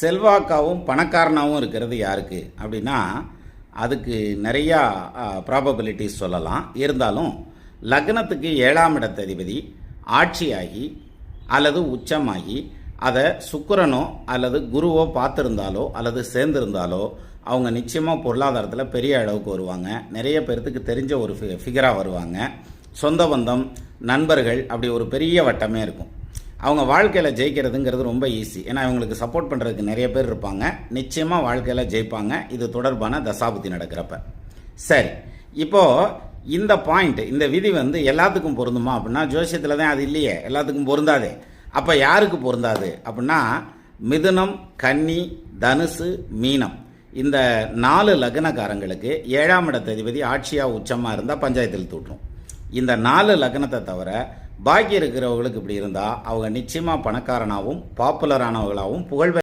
செல்வாக்காகவும் பணக்காரனாகவும் இருக்கிறது யாருக்கு? அப்படின்னா அதுக்கு நிறையா ப்ராபபிலிட்டிஸ் சொல்லலாம். இருந்தாலும் லக்னத்துக்கு ஏழாம் இடத்ததிபதி ஆட்சியாகி அல்லது உச்சமாகி அதை சுக்கிரனோ அல்லது குருவோ பார்த்துருந்தாலோ அல்லது சேர்ந்திருந்தாலோ அவங்க நிச்சயமாக பொருளாதாரத்தில் பெரிய அளவுக்கு வருவாங்க. நிறைய பேர்த்துக்கு தெரிஞ்ச ஒரு ஃபி ஃபிகராக வருவாங்க. சொந்த பந்தம் நண்பர்கள் அப்படி ஒரு பெரிய வட்டமே இருக்கும். அவங்க வாழ்க்கையில் ஜெயிக்கிறதுங்கிறது ரொம்ப ஈஸி ஏன்னா இவங்களுக்கு சப்போர்ட் பண்ணுறதுக்கு நிறைய பேர் இருப்பாங்க. நிச்சயமாக வாழ்க்கையில் ஜெயிப்பாங்க. இது தொடர்பான தசாபுத்தி நடக்கிறப்ப. சரி. இப்போது இந்த பாயிண்ட் இந்த விதி வந்து எல்லாத்துக்கும் பொருந்துமா அப்படின்னா ஜோசியத்தில் தான் அது இல்லையே. எல்லாத்துக்கும் பொருந்தாதே. அப்போ யாருக்கு பொருந்தாது அப்படின்னா மிதுனம் கன்னி தனுசு மீனம். இந்த நாலு லக்னக்காரங்களுக்கு ஏழாம் இடத்ததிபதி ஆட்சியாக உச்சமாக இருந்தால் பஞ்சாயத்தில் தூட்டும் இந்த நாலு லக்னத்தை தவிர பாக்கி இருக்கிறவங்களுக்கு இப்படி இருந்தால் அவங்க நிச்சயமாக பணக்காரனாகவும் பாப்புலரானவர்களாகவும் புகழ்பெற்ற